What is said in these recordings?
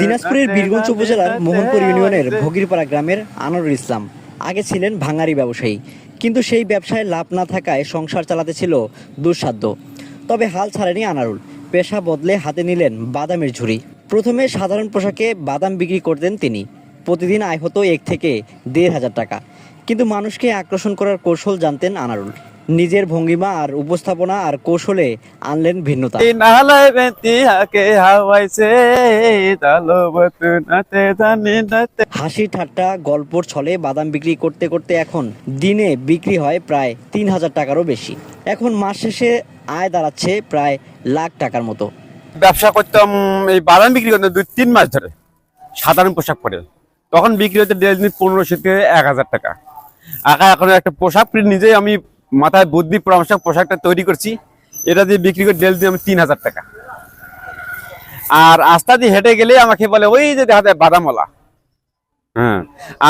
দিনাজপুরের বীরগঞ্জ উপজেলার মোহনপুর ইউনিয়নের ভগিরপাড়া গ্রামের আনোয়ারুল ইসলাম। আগে ছিলেন ভাঙারি ব্যবসায়ী, কিন্তু সেই ব্যবসায় লাভ না থাকায় সংসার চালাতে ছিল দুঃসাধ্য। তবে হাল ছাড়েনি আনারুল। পেশা বদলে হাতে নিলেন বাদামের ঝুড়ি। প্রথমে সাধারণ পোশাকে বাদাম বিক্রি করতেন তিনি। প্রতিদিন আয় হতো এক থেকে দেড় হাজার টাকা। কিন্তু মানুষকে আকর্ষণ করার কৌশল জানতেন আনারুল। নিজের ভঙ্গিমা আর উপস্থাপনা আর কৌশলে আনলেন ভিন্নতা। হাসি ঠাট্টা গল্পর ছলে বাদাম বিক্রি করতে করতে এখন দিনে বিক্রি হয় প্রায় তিন হাজার টাকারও বেশি। এখন মাস শেষে আয় দাঁড়াচ্ছে প্রায় লাখ টাকার মতো। ব্যবসা করতাম এই বাদাম বিক্রি করতাম দুই তিন মাস ধরে সাধারণ পোশাক পরে। তখন বিক্রি হতে ডেলি পনেরোশো থেকে এক হাজার টাকা। আঁকা এখন একটা পোশাক নিজেই আমি মাথায় বুদ্ধি, পরামর্শ, পোশাকটা তৈরি করছি। এটা দিয়ে বিক্রি করে ডেলি দিয়ে আমি তিন হাজার টাকা। আর আস্তা দিয়ে হেঁটে গেলে আমাকে বলে, ওই যে দেখা যায় বাদামওয়ালা। হ্যাঁ।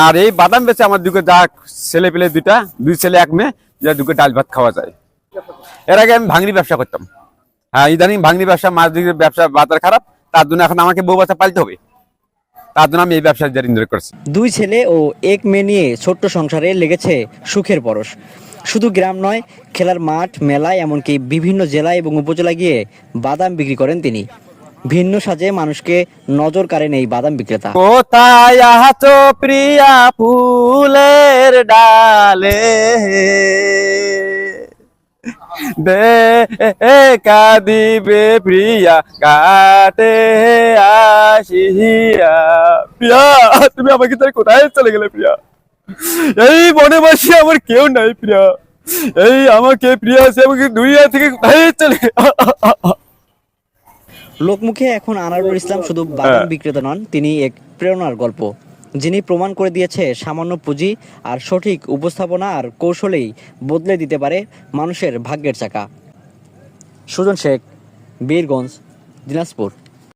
আর এই বাদাম বেচে আমার দুটো যা ছেলে পেলে দুইটা, দুই ছেলে, এক মেয়ে, যা দুটো ডাল ভাত খাওয়া যায়। এর আগে আমি ভাঙড়ি ব্যবসা করতাম। হ্যাঁ ইদানিং ভাঙড়ি ব্যবসা, মাছ দিকে ব্যবসা, বাজার খারাপ। তার জন্য এখন আমাকে বউ বাচ্চা পালতে হবে। তার জন্য আমি এই ব্যবসা জারি করছি। দুই ছেলে ও এক মেয়ে নিয়ে ছোট্ট সংসারে লেগেছে সুখের পরশ। শুধু গ্রাম নয়, খেলার মাঠ, মেলায়, এমনকি বিভিন্ন জেলা এবং উপজেলা গিয়ে বাদাম বিক্রি করেন তিনি। ভিন্ন সাজে মানুষকে নজর কাড়েন এই বাদাম বিক্রেতা। কোথায় আছো প্রিয়া ফুলের ডালে। দিবে প্রিয়া, কাটে আসিয়া। প্রিয়া, তুমি আমাকে তার কোথায় চলে গেলে প্রিয়া? এই বনে বসে আমার কেউ নাই প্রিয়া। এই আমাকে প্রিয়া সে আমাকে দুনিয়া থেকে চলে লোকমুখে এখন আনারুল ইসলাম শুধু বাদাম বিক্রেতা নন তিনি এক প্রেরণার গল্প। যিনি প্রমাণ করে দিয়েছে সামান্য পুঁজি আর সঠিক উপস্থাপনা আর কৌশলেই বদলে দিতে পারে মানুষের ভাগ্যের চাকা। সুজন শেখ বীরগঞ্জ দিনাজপুর।